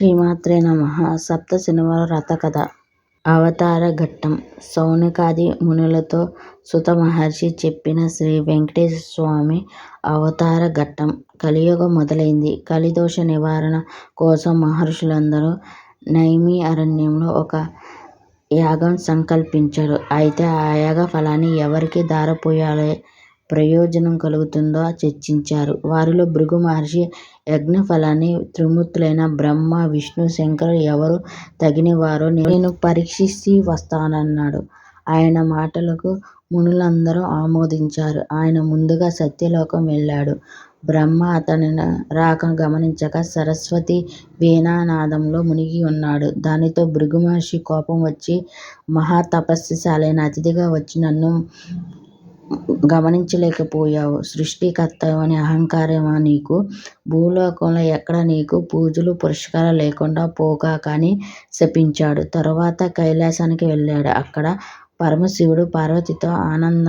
శ్రీమాత్రే నమ. సప్త శనివార రథకథ అవతార ఘట్టం. శౌనకాది మునులతో సుత మహర్షి చెప్పిన శ్రీ వెంకటేశ్వర స్వామి అవతార ఘట్టం కలియుగం మొదలైంది. కలిదోష నివారణ కోసం మహర్షులందరూ నైమి అరణ్యంలో ఒక యాగం సంకల్పించారు. అయితే ఆ యాగ ఫలాన్ని ఎవరికి ధారపోయాలో ప్రయోజనం కలుగుతుందో చర్చించారు. వారిలో భృగు మహర్షి యజ్ఞఫలాన్ని త్రిమూర్తులైన బ్రహ్మ విష్ణు శంకరులు ఎవరు తగినవారో నేను పరీక్షించి వస్తానన్నాడు. ఆయన మాటలకు మునులందరూ ఆమోదించారు. ఆయన ముందుగా సత్యలోకం వెళ్ళాడు. బ్రహ్మ అతని రాక గమనించక సరస్వతి వీణానాదంలో మునిగి ఉన్నాడు. దానితో భృగు మహర్షి కోపం వచ్చి మహాతపస్విశాలైన అతిథిగా వచ్చి నన్ను గమనించలేకపోయావు. సృష్టికర్తవని అహంకారమా నీకు? భూలోకంలో ఎక్కడ నీకు పూజలు పురస్కారాలు లేకుండా పోగాక అని శపించాడు. తరువాత కైలాసానికి వెళ్ళాడు. అక్కడ పరమశివుడు పార్వతితో ఆనంద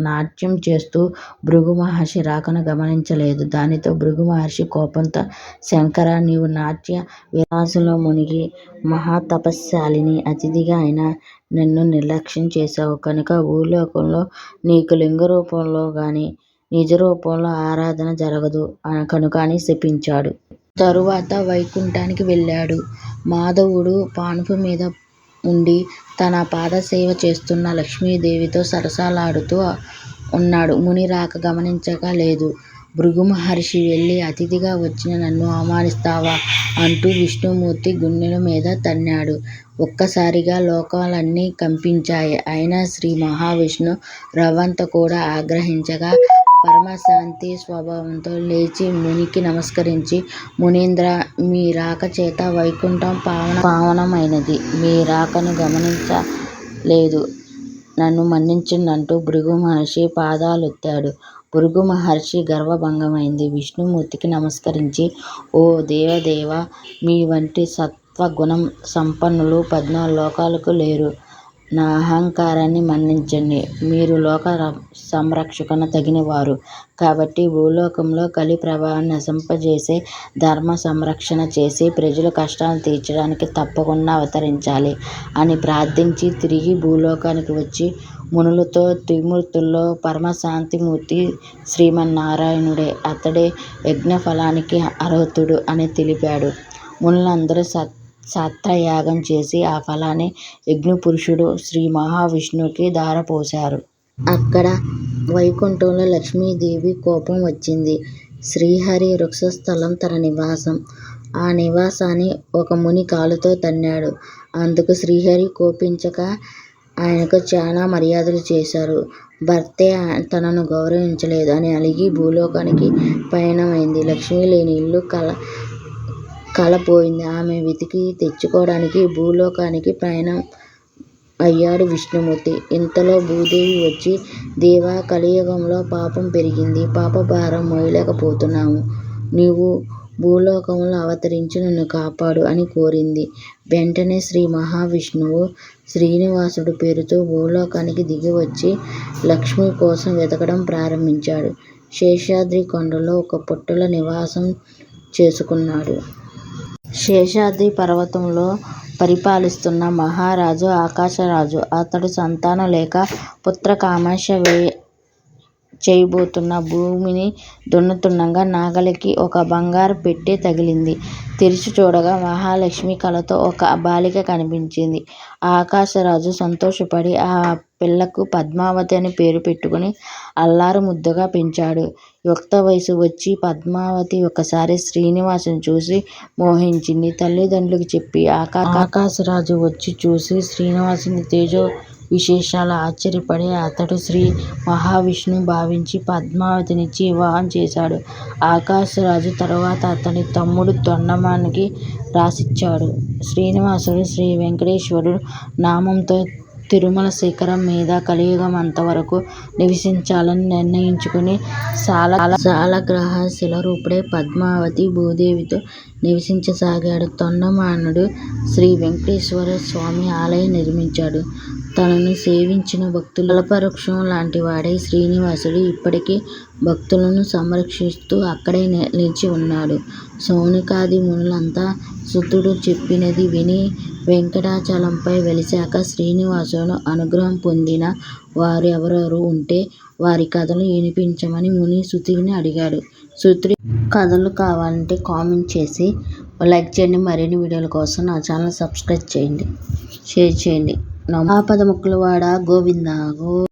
నాట్యం చేస్తూ భృగు మహర్షి రాకను గమనించలేదు దానితో భృగు మహర్షి కోపంతో శంకరా నీవు నాట్య విలాసంలో మునిగి మహాతపశ్శాలిని అతిథిగా అయిన నన్ను నిర్లక్ష్యం చేశావు కనుక భూలోకంలో నీకు లింగరూపంలో గాని నిజరూపంలో ఆరాధన జరగదు కనుక అని శపించాడు. తరువాత వైకుంఠానికి వెళ్ళాడు. మాధవుడు పానుపు మీద ఉండి తన పాదసేవ చేస్తున్న లక్ష్మీదేవితో సరసాలాడుతూ ఉన్నాడు. ముని రాక గమనించక లేదు. భృగు మహర్షి వెళ్ళి అతిథిగా వచ్చిన నన్ను అవమానిస్తావా? అంటూ విష్ణుమూర్తి గుండెల మీద తన్నాడు. ఒక్కసారిగా లోకాలన్నీ కంపించాయి. అయినా శ్రీ మహావిష్ణువు రవ్వంత కూడా ఆగ్రహించక పరమశాంతి స్వభావంతో లేచి మునికి నమస్కరించి మునీంద్రా! మీ రాక చేత వైకుంఠం పావనమైనది. మీ రాకను గమనించలేదు. నన్ను మన్నించండి భృగు మహర్షి పాదాలొత్తాడు. భృగు మహర్షి గర్వభంగమైంది. విష్ణుమూర్తికి నమస్కరించి ఓ దేవదేవా! మీ వంటి సత్వగుణ సంపన్నులు పద్నాలుగు లోకాలకు లేరు. నా అహంకారాన్ని మన్నించండి. మీరు లోక సంరక్షణకు తగినవారు. కాబట్టి భూలోకంలో కలి ప్రభావాన్ని నశింపజేసే ధర్మ సంరక్షణ చేసి ప్రజల కష్టాలను తీర్చడానికి తప్పకుండా అవతరించాలి అని ప్రార్థించి తిరిగి భూలోకానికి వచ్చి మునులతో త్రిమూర్తుల్లో పరమశాంతిమూర్తి శ్రీమన్నారాయణుడే అతడే యజ్ఞఫలానికి అర్హుడు అని తెలిపాడు. మునులందరూ ఛత్రయాగం చేసి ఆ ఫలాన్ని యజ్ఞపురుషుడు శ్రీ మహావిష్ణువుకి ధారపోశారు. అక్కడ వైకుంఠంలో లక్ష్మీదేవి కోపం వచ్చింది. శ్రీహరి వృక్షస్థలం తన నివాసం. ఆ నివాసాన్ని ఒక ముని కాలుతో తన్నాడు. అందుకు శ్రీహరి కోపించక ఆయనకు చాలా మర్యాదలు చేశారు. భర్తే తనను గౌరవించలేదు అని అలిగి భూలోకానికి పయనమైంది. లక్ష్మి లేని ఇల్లు కలపోయింది ఆమె వెతికి తెచ్చుకోవడానికి భూలోకానికి ప్రయాణం అయ్యాడు విష్ణుమూర్తి. ఇంతలో భూదేవి వచ్చి దేవా! కలియుగంలో పాపం పెరిగింది. పాపభారం మోయలేకపోతున్నాము. నీవు భూలోకంలో అవతరించి నన్ను కాపాడు అని కోరింది. వెంటనే శ్రీ మహావిష్ణువు శ్రీనివాసుడు పేరుతో భూలోకానికి దిగివచ్చి లక్ష్మి కోసం వెతకడం ప్రారంభించాడు. శేషాద్రి కొండలో ఒక పుట్టలో నివాసం చేసుకున్నాడు. శేషాద్రి పర్వతంలో పరిపాలిస్తున్న మహారాజు ఆకాశరాజు. అతడు సంతానం లేక పుత్రకామాక్ష చేయబోతున్న భూమిని దున్నుతుండగా నాగలికి ఒక బంగారు పెట్టె తగిలింది. తెరిచి చూడగా మహాలక్ష్మి కలలో ఒక బాలిక కనిపించింది. ఆకాశరాజు సంతోషపడి ఆ పిల్లకు పద్మావతి అని పేరు పెట్టుకుని అల్లారుముద్దుగా పెంచాడు. యుక్త వయసు వచ్చి పద్మావతి ఒకసారి శ్రీనివాసుని చూసి మోహించింది. తల్లిదండ్రులకు చెప్పి ఆకాశరాజు వచ్చి చూసి శ్రీనివాసుని తేజో విశేషాలు ఆశ్చర్యపడి అతడు శ్రీ మహావిష్ణువుగా భావించి పద్మావతినిచ్చి వివాహం చేశాడు. ఆకాశరాజు తరువాత అతని తమ్ముడు తొండమానికి రాసిచ్చాడు. శ్రీనివాసుడు శ్రీ వెంకటేశ్వరుడు నామంతో తిరుమల శిఖరం మీద కలియుగం అంతవరకు నివసించాలని నిర్ణయించుకుని సాలగ్రామ శిలారూపుడై పద్మావతి భూదేవితో నివసించసాగాడు. తొండమానుడు శ్రీ వెంకటేశ్వర స్వామి ఆలయం నిర్మించాడు. తనను సేవించిన భక్తులకు కల్పవృక్షం లాంటివాడై శ్రీనివాసుడు ఇప్పటికీ భక్తులను సంరక్షిస్తూ అక్కడే నిలిచి ఉన్నాడు. శౌనకాది మునులంతా సుతుడు చెప్పినది విని వెంకటాచలంపై వెలిశాక శ్రీనివాసుని అనుగ్రహం పొందిన వారు ఎవరెవరు ఉంటే వారి కథలు వినిపించమని ముని సుతుడిని అడిగాడు. సుతుడి కథలు కావాలంటే కామెంట్ చేసి లైక్ చేయండి. మరిన్ని వీడియోల కోసం నా ఛానల్ సబ్స్క్రైబ్ చేయండి. షేర్ చేయండి. నమో ఆపద్దముక్కులవాడా గోవిందా? గో--